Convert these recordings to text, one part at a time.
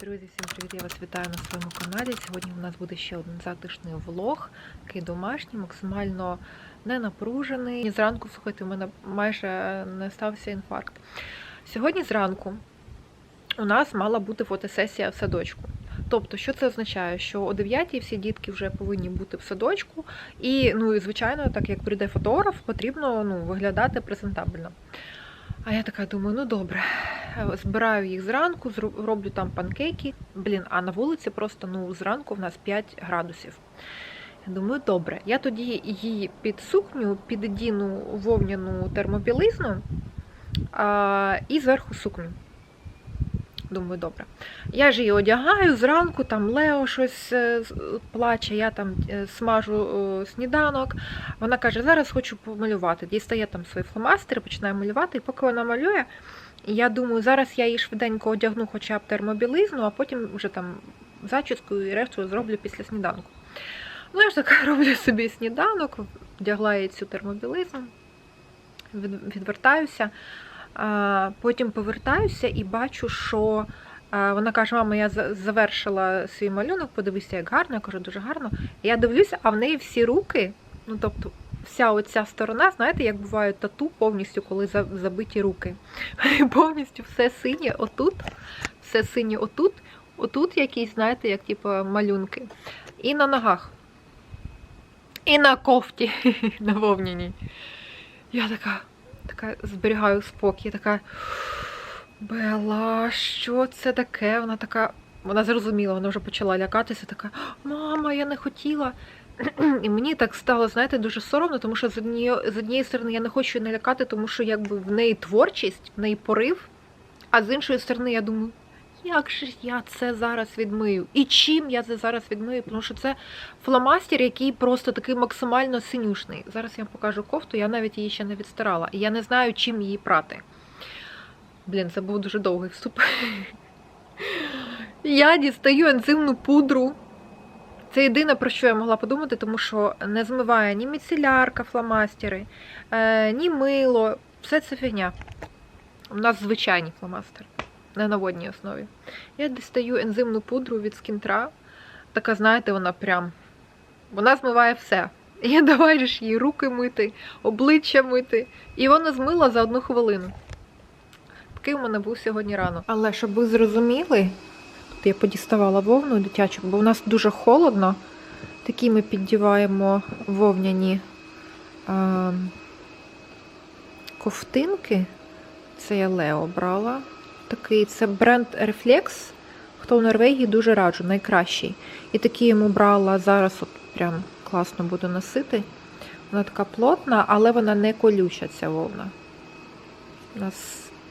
Друзі, всім привіт! Я вас вітаю на своєму каналі. Сьогодні у нас буде ще один затишний влог, такий домашній, максимально не напружений. І зранку, слухайте, у мене майже не стався інфаркт. Сьогодні зранку у нас мала бути фотосесія в садочку. Тобто, що це означає? Що о 9 всі дітки вже повинні бути в садочку, і, ну, і звичайно, так як прийде фотограф, потрібно ну, виглядати презентабельно. А я така думаю, ну добре, збираю їх зранку, роблю там панкейки. Блін, а на вулиці просто ну зранку в нас 5 градусів. Думаю, добре. Я тоді її під сукню піддіну вовняну термобілизну а, і зверху сукню. Думаю, добре. Я ж її одягаю зранку, там Лео щось е, плаче, я там е, смажу е, сніданок. Вона каже, зараз хочу помалювати. Дістає там свої фломастери, починає малювати, і поки вона малює, я думаю, зараз я її швиденько одягну хоча б термобілизну, а потім вже там зачіску і решту зроблю після сніданку. Ну, я ж так роблю собі сніданок, вдягла їй цю термобілизну, відвертаюся. Потім повертаюся і бачу, що вона каже: мама, я завершила свій малюнок, подивися, як гарно. Я кажу, дуже гарно. Я дивлюся, а в неї всі руки, ну тобто, вся оця сторона, знаєте, як буває тату повністю, коли забиті руки. Повністю все синє отут, все синє отут, отут якісь, знаєте, як типу малюнки. І на ногах. І на кофті, на вовняній. Я така, така зберігаю спокій, така. Бела, що це таке? Вона така. Вона зрозуміла, вона вже почала лякатися, така, мама, я не хотіла. І мені так стало, знаєте, дуже соромно, тому що з однієї, з однієї сторони я не хочу її налякати, тому що якби в неї творчість, в неї порив. А з іншої сторони, я думаю, як же я це зараз відмию? І чим я це зараз відмию? Тому що це фломастер, який просто такий максимально синюшний. Зараз я вам покажу кофту, я навіть її ще не відстирала. І я не знаю, чим її прати. Блін, це був дуже довгий вступ. Я дістаю ензимну пудру. Це єдине, про що я могла подумати, тому що не змиває ні міцелярка, фломастери, е, ні мило. Все це фігня. У нас звичайні фломастери на наводній основі. Я дістаю ензимну пудру від скінтра. Така, знаєте, вона прям. Вона змиває все. Я давай ж їй руки мити, обличчя мити. І вона змила за одну хвилину. Такий у мене був сьогодні рано. Але щоб ви зрозуміли, тут я подіставала вовну дитячу, бо у нас дуже холодно. Такі ми піддіваємо вовняні е, ковтинки. Це я Лео брала. Такий це бренд Reflex. Хто в Норвегії дуже раджу, найкращий. І такі йому брала зараз, от прям класно буду носити. Вона така плотна, але вона не колюча, ця вовна. У нас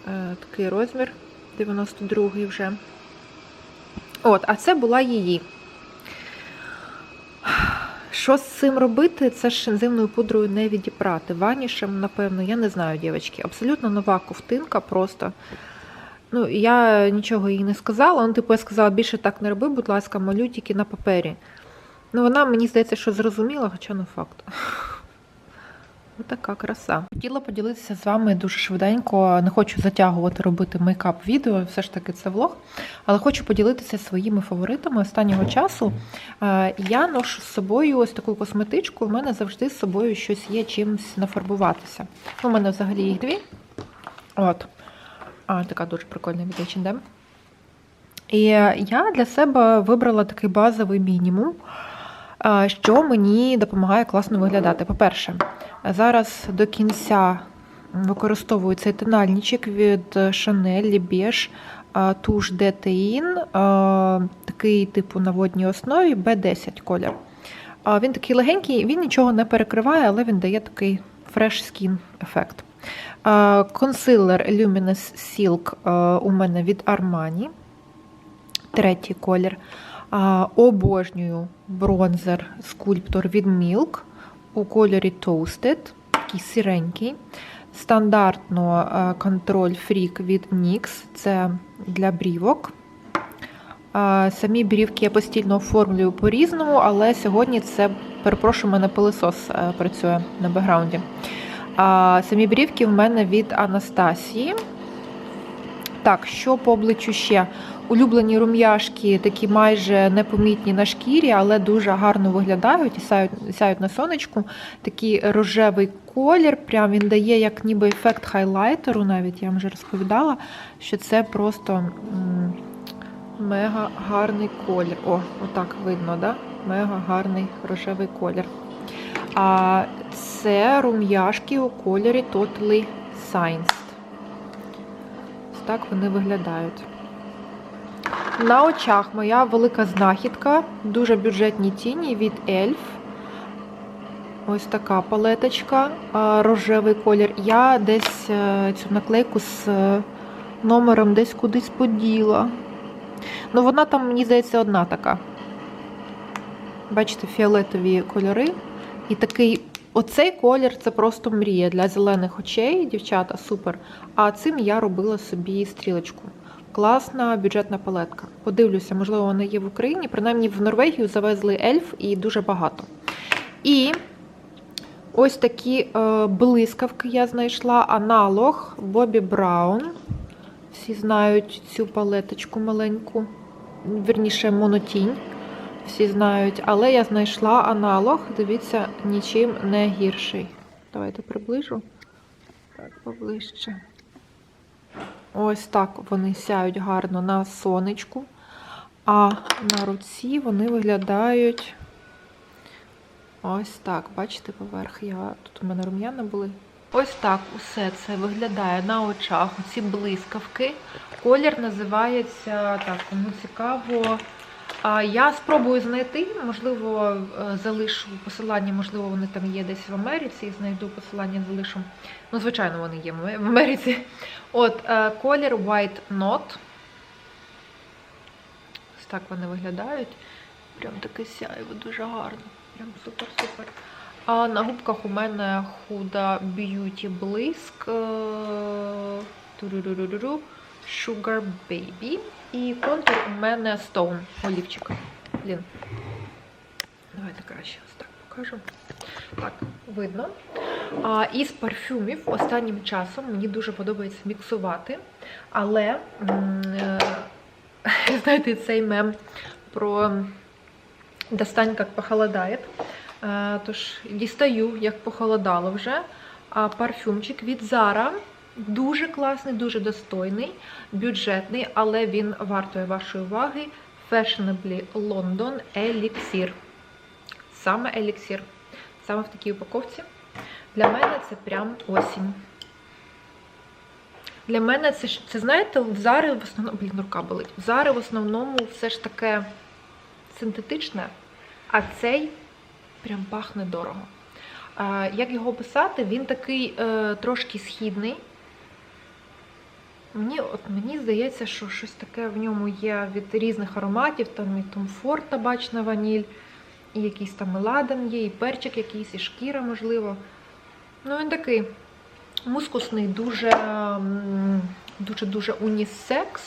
е, такий розмір 92 вже. От, а це була її. Що з цим робити? Це ж ензимною пудрою не відіпрати. Ванішем, напевно, я не знаю, дівчатки. Абсолютно нова ковтинка просто. Ну, я нічого їй не сказала. Ну, типу, я сказала, більше так не роби, будь ласка, малюй тільки на папері. Ну, вона, мені здається, що зрозуміла, хоча не факт. Отака краса. Хотіла поділитися з вами дуже швиденько. Не хочу затягувати робити мейкап відео, все ж таки це влог. Але хочу поділитися своїми фаворитами останнього часу. Я ношу з собою ось таку косметичку. У мене завжди з собою щось є чимось нафарбуватися. У мене взагалі їх дві. От. А, така дуже прикольна від H&M. І я для себе вибрала такий базовий мінімум, що мені допомагає класно виглядати. По-перше, зараз до кінця використовую цей тональничок від Chanel Beige туш Detail, такий типу на водній основі B10 колір. Він такий легенький, він нічого не перекриває, але він дає такий fresh skin ефект. Консилер Luminous Silk у мене від Armani. Третій колір. Обожнюю бронзер скульптор від Milk у кольорі Toasted, такий сиренький. Стандартно контроль Freak від NYX, це для брівок. Самі брівки я постійно оформлюю по-різному, але сьогодні це, перепрошую, мене пилисос е, працює на бекграунді. Самі брівки в мене від Анастасії. Так, що по обличчю ще? Улюблені рум'яшки, такі майже непомітні на шкірі, але дуже гарно виглядають і сяють, сяють на сонечку. Такий рожевий колір. Прям він дає як ніби ефект хайлайтеру. Навіть я вам вже розповідала, що це просто м, мега гарний колір. О, отак видно, да? Мега гарний рожевий колір. А це рум'яшки у кольорі Totally Science. Ось так вони виглядають. На очах моя велика знахідка, дуже бюджетні тіні від ELF. Ось така палеточка, рожевий колір. Я десь е, цю наклейку з е, номером десь кудись поділа. Ну, вона там, мені здається, одна така. Бачите, фіолетові кольори. І такий, оцей колір це просто мрія для зелених очей, дівчата, супер. А цим я робила собі стрілочку. Класна бюджетна палетка. Подивлюся, можливо, вона є в Україні. Принаймні в Норвегію завезли ельф і дуже багато. І ось такі е, блискавки я знайшла. Аналог Бобі Браун. Всі знають цю палеточку маленьку, вірніше, монотінь. Всі знають, але я знайшла аналог, дивіться, нічим не гірший. Давайте приближу. Так, поближче. Ось так вони сяють гарно на сонечку, а на руці вони виглядають ось так. Бачите, поверх я тут у мене рум'яна були. Ось так усе це виглядає на очах. Ці блискавки. Колір називається так, кому цікаво. Я спробую знайти, можливо, е, залишу посилання, можливо, вони там є десь в Америці, знайду посилання, залишу. Ну, звичайно, вони є в Америці. От, е, колір White Knot. Ось так вони виглядають. Прям таке сяйво, дуже гарно. Прям супер-супер. А на губках у мене худа Beauty Blisk. е, Sugar Baby. І контур у мене Stone олівчик. Блін. Давайте краще ось так покажу. Так, видно. А із парфюмів останнім часом мені дуже подобається міксувати. Але, е, знаєте, цей мем про достань, як похолодає. Е, Тож, дістаю, як похолодало вже. А парфюмчик від Zara. Дуже класний, дуже достойний, бюджетний, але він вартує вашої уваги. Fashionably London Elixir. Саме еліксір. Саме в такій упаковці. Для мене це прям осінь. Для мене це, це знаєте, в Зари в основному. Блін, рука болить. В Зари в основному все ж таке синтетичне, а цей прям пахне дорого. Як його писати? Він такий е, трошки східний. Мені, от, мені здається, що щось таке в ньому є від різних ароматів, там і Ford табачна ваніль, і якийсь там і ладан є, і перчик якийсь, і шкіра, можливо. Ну, він такий мускусний, дуже м, дуже дуже унісекс,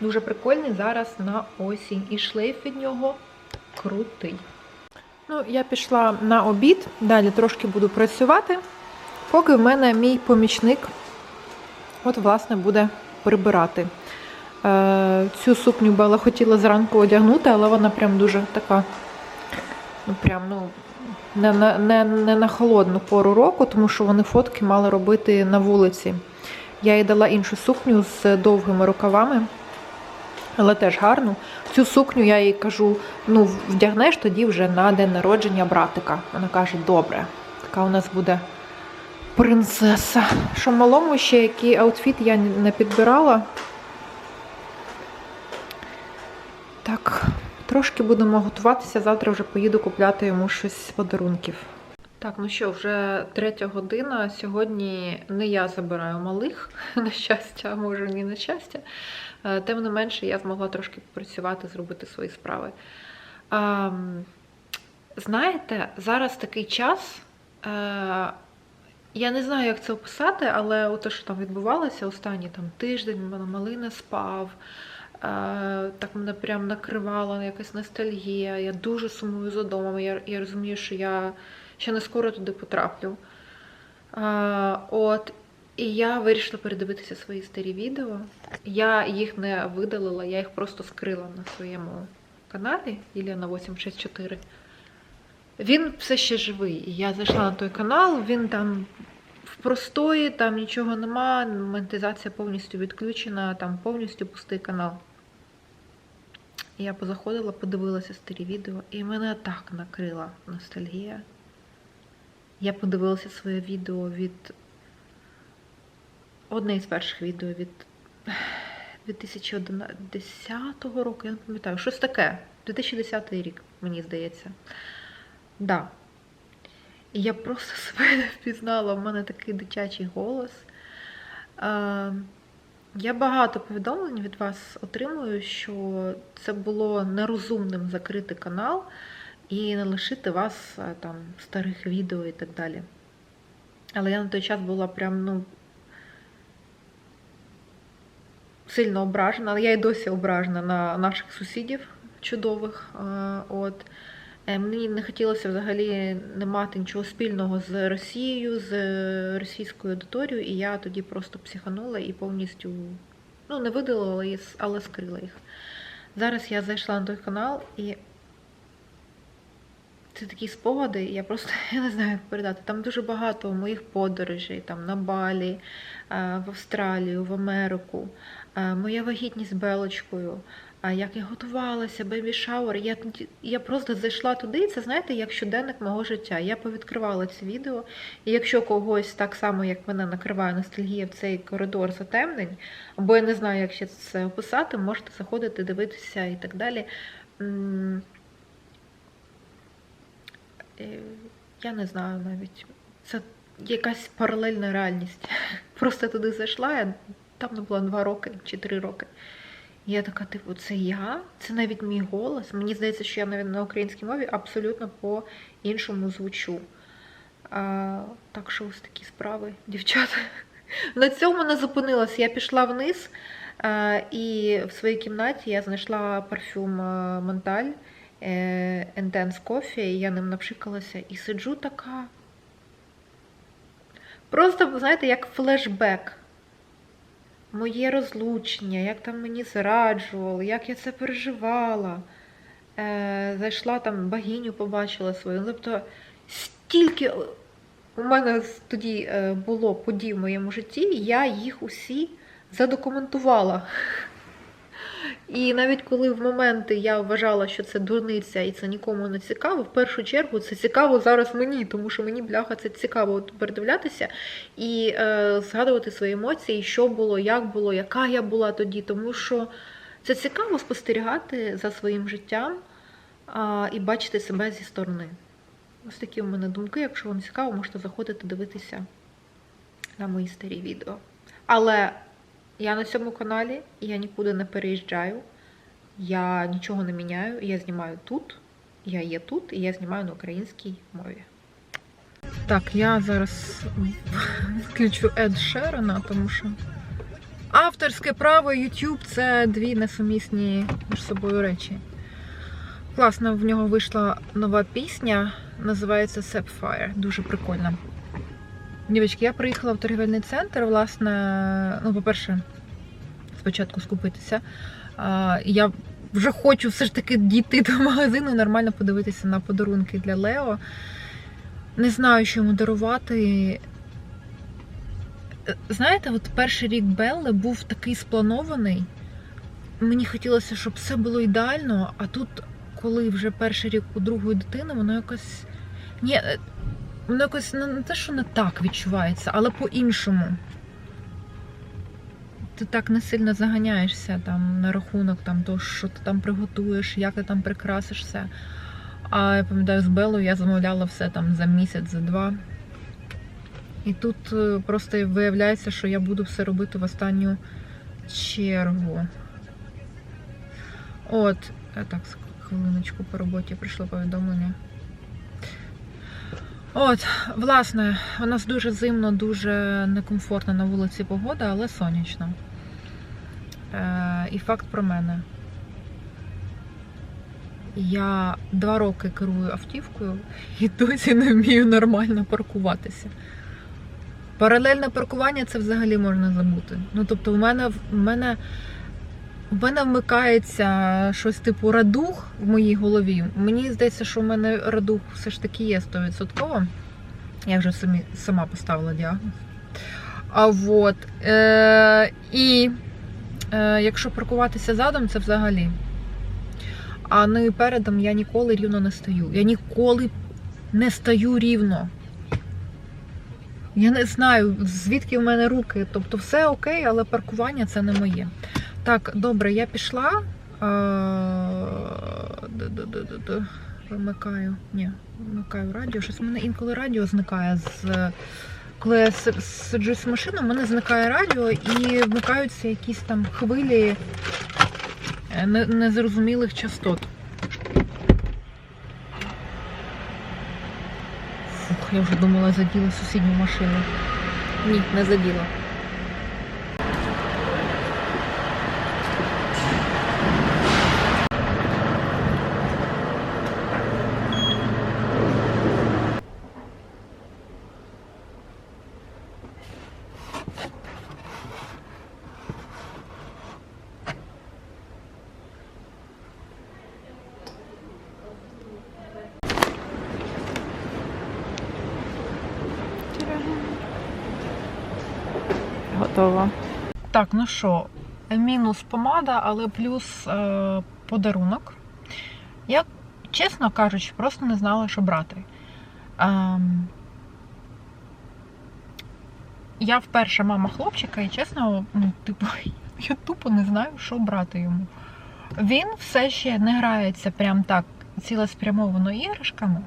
дуже прикольний зараз на осінь. І шлейф від нього крутий. Ну, я пішла на обід, далі трошки буду працювати, поки в мене мій помічник от, власне, буде прибирати. Е, цю сукню Бела хотіла зранку одягнути, але вона прям дуже така, ну, прям, ну, не, не, не на холодну пору року, тому що вони фотки мали робити на вулиці. Я їй дала іншу сукню з довгими рукавами, але теж гарну. Цю сукню я їй кажу: ну, вдягнеш тоді вже на день народження братика. Вона каже, добре, така у нас буде принцеса. Що малому ще який аутфіт я не підбирала. Так, трошки будемо готуватися. Завтра вже поїду купляти йому щось з подарунків. Так, ну що, вже третя година. Сьогодні не я забираю малих, на щастя, а може ні на щастя. Е, Тим не менше, я змогла трошки попрацювати, зробити свої справи. Знаєте, зараз такий час. Я не знаю, як це описати, але те, що там відбувалося останній там, тиждень, мене малий не спав. е, Так мене прям накривала якась ностальгія. Я дуже сумую за домом. Я, я розумію, що я ще не скоро туди потраплю. Е, От. І я вирішила передивитися свої старі відео. Я їх не видалила, я їх просто скрила на своєму каналі Ілляна 864. Він все ще живий. Я зайшла на той канал, він там в простої, там нічого нема, монетизація повністю відключена, там повністю пустий канал. Я позаходила, подивилася старі відео, і мене так накрила ностальгія. Я подивилася своє відео від. Одне із перших відео від 2010 року, я не пам'ятаю, щось таке. 2010 рік, мені здається. Да. І я просто себе не впізнала, в мене такий дитячий голос. Е, я багато повідомлень від вас отримую, що це було нерозумним закрити канал і не лишити вас е, там старих відео і так далі. Але я на той час була прям, ну, сильно ображена, але я і досі ображена на наших сусідів чудових. Е, От. Е, Мені не хотілося взагалі не мати нічого спільного з Росією, з російською аудиторією, і я тоді просто психанула і повністю ну, не видалила, але скрила їх. Зараз я зайшла на той канал і це такі спогади, я просто я не знаю, як передати. Там дуже багато моїх подорожей, там на Балі, е, в Австралію, в Америку, е, моя вагітність з Белочкою, як я готувалася, бебі шауер. Я я просто зайшла туди, і це знаєте, як щоденник мого життя. Я повідкривала ці відео. І якщо когось так само, як мене накриває ностальгія в цей коридор затемнень, або я не знаю, як ще це описати, можете заходити, дивитися і так далі. Е, Я не знаю навіть. Це якась паралельна реальність. Просто туди зайшла, я там не було два роки чи три роки. Я така, типу, це я? Це навіть мій голос. Мені здається, що я навіть на українській мові абсолютно по-іншому звучу. А, так що ось такі справи, дівчата. На цьому не зупинилась. Я пішла вниз, а, і в своїй кімнаті я знайшла парфюм Монталь е, Intense Coffee, і я ним напшикалася і сиджу така. Просто, знаєте, як флешбек моє розлучення, як там мені зраджували, як я це переживала. Е, зайшла там богиню, побачила свою. Тобто стільки у мене тоді е, було подій в моєму житті, я їх усі задокументувала. І навіть коли в моменти я вважала, що це дурниця і це нікому не цікаво, в першу чергу це цікаво зараз мені, тому що мені бляха це цікаво передивлятися і е, згадувати свої емоції, що було, як було, яка я була тоді, тому що це цікаво спостерігати за своїм життям а, і бачити себе зі сторони. Ось такі у мене думки. Якщо вам цікаво, можете заходити дивитися на мої старі відео. Але я на цьому каналі, я нікуди не переїжджаю, я нічого не міняю, я знімаю тут, я є тут, і я знімаю на українській мові. Так, я зараз включу Ед Шерона, тому що авторське право YouTube це дві несумісні між собою речі. Класно, в нього вийшла нова пісня, називається Sapphire. Дуже прикольна. Дівчатки, я приїхала в торгівельний центр, власне, ну, по-перше, спочатку скупитися. Я вже хочу все ж таки дійти до магазину нормально подивитися на подарунки для Лео. Не знаю, що йому дарувати. Знаєте, от перший рік Белли був такий спланований. Мені хотілося, щоб все було ідеально, а тут, коли вже перший рік у другої дитини, воно якось. Ні, е, воно якось не те, що не так відчувається, але по-іншому. Ти так не сильно заганяєшся там на рахунок там, того, що ти там приготуєш, як ти там прикрасиш все. А я пам'ятаю, з Белою я замовляла все там за місяць, за два. І тут е, просто виявляється, що я буду все робити в останню чергу. От, е, так, хвилиночку по роботі прийшло повідомлення. От, власне, у нас дуже зимно, дуже некомфортна на вулиці погода, але сонячно. Е, і факт про мене. Я два роки керую автівкою і досі не вмію нормально паркуватися. Паралельне паркування це взагалі можна забути. Ну тобто, у мене в мене. У мене вмикається щось типу радух в моїй голові. Мені здається, що в мене радух все ж таки є 100%. Я вже самі, сама поставила діагноз. А вот. Е, і е, якщо паркуватися задом, це взагалі. А ну і передом я ніколи рівно не стою. Я ніколи не стою рівно. Я не знаю, звідки в мене руки. Тобто все окей, але паркування це не моє. Так, добре, я пішла. Е. Вимикаю. Ні, вимикаю радіо. Щось в мене інколи радіо зникає з. Коли я с- сиджусь в машину, в мене зникає радіо і вмикаються якісь там хвилі е, незрозумілих частот. Фух, я вже думала, заділа сусідню машину. Ні, не заділа. Так, ну що, мінус помада, але плюс е, подарунок. Я, чесно кажучи, просто не знала, що брати. Ем, я вперше мама хлопчика, і чесно, ну, типу, я тупо не знаю, що брати йому. Він все ще не грається прям так цілеспрямовано іграшками.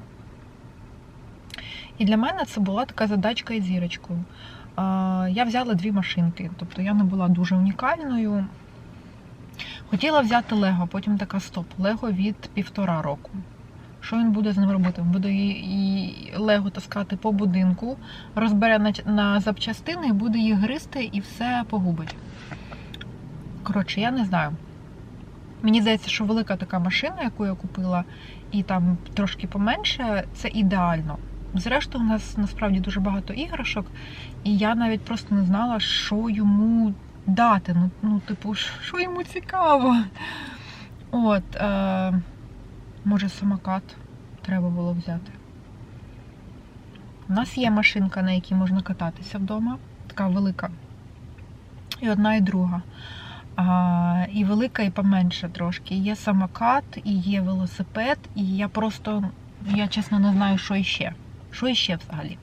І для мене це була така задачка із зірочкою. Я взяла дві машинки, тобто я не була дуже унікальною. Хотіла взяти Лего, потім така стоп. Лего від півтора року. Що він буде з ним робити? Він буде і Лего таскати по будинку, розбере на, на запчастини буде їх гризти і все погубить. Коротше, я не знаю. Мені здається, що велика така машина, яку я купила, і там трошки поменше, це ідеально. Зрештою, у нас насправді дуже багато іграшок, і я навіть просто не знала, що йому дати. Ну, ну типу, що йому цікаво. От, е, може, самокат треба було взяти. У нас є машинка, на якій можна кататися вдома, така велика. І одна, і друга. А, і велика, і поменше трошки. Є самокат, і є велосипед, і я просто, я чесно не знаю, що іще. Що іще взагалі?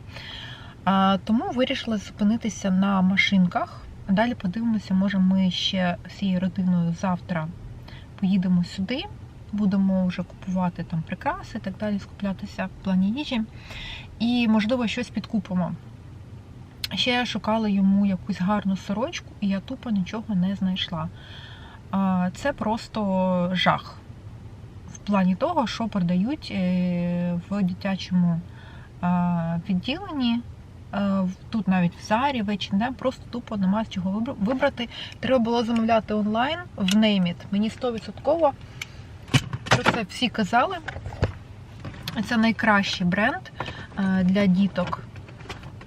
А, тому вирішила зупинитися на машинках. Далі подивимося, може ми ще всією родиною завтра поїдемо сюди, будемо вже купувати там прикраси і так далі, скуплятися в плані їжі. І, можливо, щось підкупимо. Ще я шукала йому якусь гарну сорочку, і я тупо нічого не знайшла. Це просто жах. В плані того, що продають е, в дитячому відділенні. Е, Тут навіть в Зарі, в H&M, просто тупо нема з чого вибрати. Треба було замовляти онлайн в Name Мені 100% про це всі казали. Це найкращий бренд е, для діток.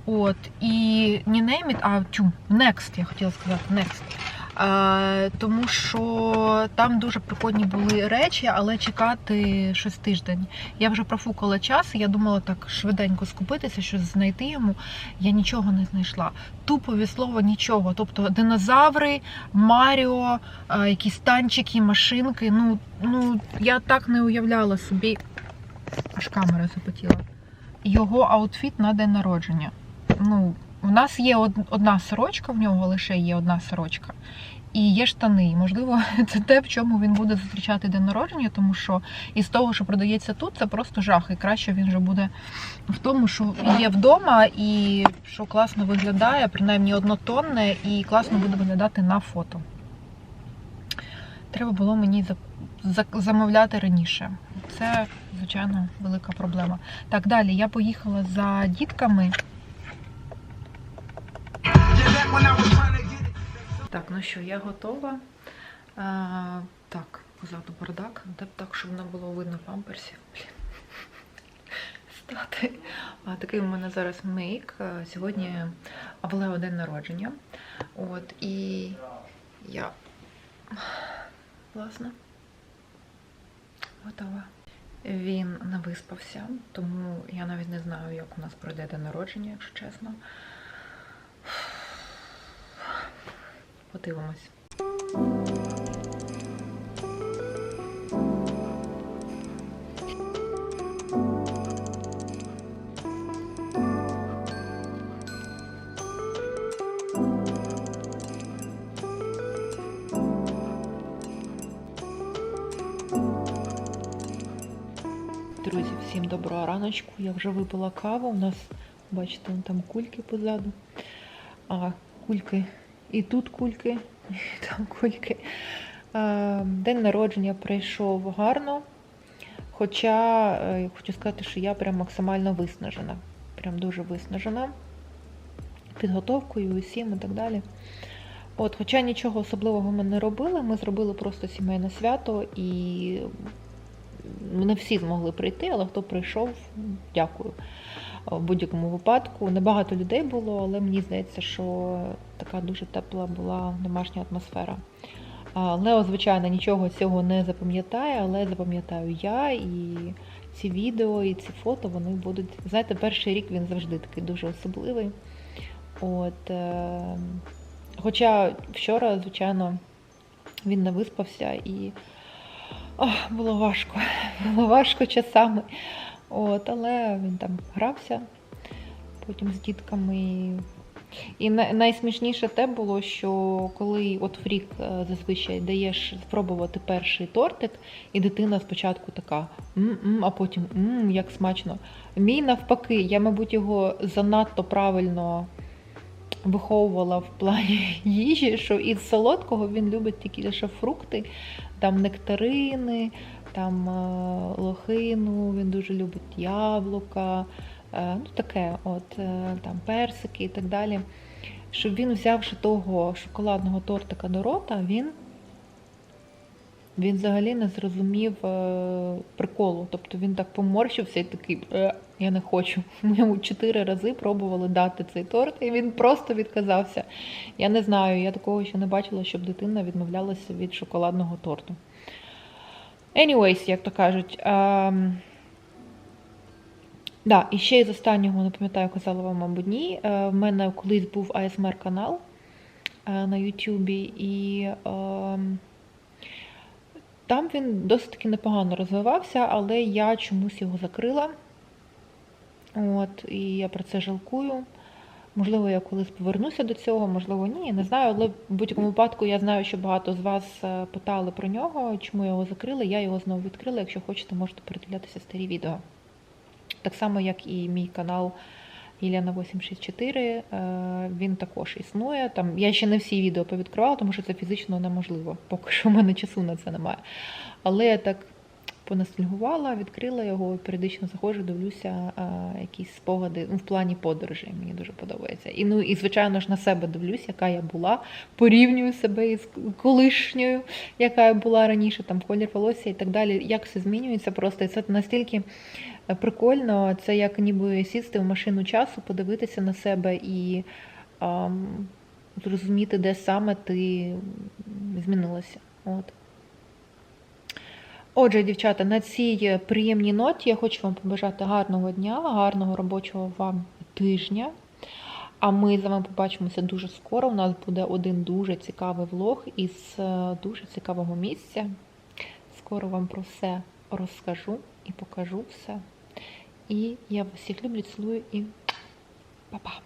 От, і не Name а тю, Next, я хотіла сказати, Next. Е, тому що там дуже прикольні були речі, але чекати щось тиждень. Я вже профукала час, я думала так швиденько скупитися, щось знайти йому. Я нічого не знайшла. Тупо від слова нічого. Тобто динозаври, Маріо, е, якісь танчики, машинки. Ну, ну я так не уявляла собі. Аж камера запотіла. Його аутфіт на день народження. Ну, в нас є од- одна сорочка, в нього лише є одна сорочка. І є штани. Можливо, це те, в чому він буде зустрічати день народження, тому що із того, що продається тут, це просто жах. І краще він вже буде в тому, що є вдома, і що класно виглядає, принаймні однотонне, і класно буде виглядати на фото. Треба було мені за- за- замовляти раніше. Це, звичайно, велика проблема. Так, далі я поїхала за дітками. Так, ну що, я готова. А, так, позаду бардак, де б так, щоб не було видно памперсів. Блін. Стати. А, такий у мене зараз мейк. Сьогодні в Лео день народження. От, і я власне готова. Він не виспався, тому я навіть не знаю, як у нас пройде день народження, якщо чесно. Подивимось. Друзі, всім доброго раночку. Я вже випила каву. У нас, бачите, там кульки позаду. А кульки і тут кульки, і там кульки. День народження пройшов гарно. Хоча е, я хочу сказати, що я прям максимально виснажена. Прям дуже виснажена підготовкою, усім і так далі. От, Хоча нічого особливого ми не робили, ми зробили просто сімейне свято і не всі змогли прийти, але хто прийшов, дякую. В будь-якому випадку. Небагато людей було, але мені здається, що така дуже тепла була домашня атмосфера. Лео, звичайно, нічого цього не запам'ятає, але запам'ятаю я і ці відео, і ці фото вони будуть. Знаєте, перший рік він завжди такий дуже особливий. От, е... Хоча вчора, звичайно, він не виспався і Ох, було важко. Було важко часами. От, але він там грався потім з дітками. І найсмішніше те було, що коли от в рік е, зазвичай даєш спробувати перший тортик, і дитина спочатку така м-м, а потім м, як смачно. Мій навпаки, я, мабуть, його занадто правильно виховувала в плані їжі, що із солодкого він любить тільки лише фрукти, там нектарини, там е, лохину, він дуже любить яблука, е, ну таке, от е, там персики і так далі. Щоб він, взявши того шоколадного тортика до рота, він він взагалі не зрозумів приколу. Тобто він так поморщився і такий, я не хочу. Ми йому чотири рази пробували дати цей торт, і він просто відказався. Я не знаю, я такого ще не бачила, щоб дитина відмовлялася від шоколадного торту. Anyways, як то кажуть. Е, Да, і ще із останнього, не пам'ятаю, казала вам, мабуть, ні. Е, В мене колись був ASMR канал е, на Ютубі, і е, там він досить таки непогано розвивався, але я чомусь його закрила. От, І я про це жалкую. Можливо, я колись повернуся до цього, можливо, ні, не знаю. Але в будь-якому випадку я знаю, що багато з вас е, питали про нього, чому його закрили. Я його знову відкрила. Якщо хочете, можете передивлятися старі відео. Так само, як і мій канал Єлена 864, е, він також існує. Там Я ще не всі відео повідкривала, тому що це фізично неможливо. Поки що в мене часу на це немає. Але я так понастальгувала, відкрила його, періодично заходжу, дивлюся а, якісь спогади ну, в плані подорожей. Мені дуже подобається. І ну і звичайно ж на себе дивлюсь, яка я була, порівнюю себе із колишньою, яка я була раніше, там колір волосся і так далі. Як все змінюється просто. І це настільки прикольно, це як ніби сісти в машину часу, подивитися на себе і а, зрозуміти, де саме ти змінилася. От. Отже, дівчата, на цій приємній ноті я хочу вам побажати гарного дня, гарного робочого вам тижня. А ми з вами побачимося дуже скоро. У нас буде один дуже цікавий влог із е, дуже цікавого місця. Скоро вам про все розкажу і покажу все. І я вас всіх люблю, цілую і па-па!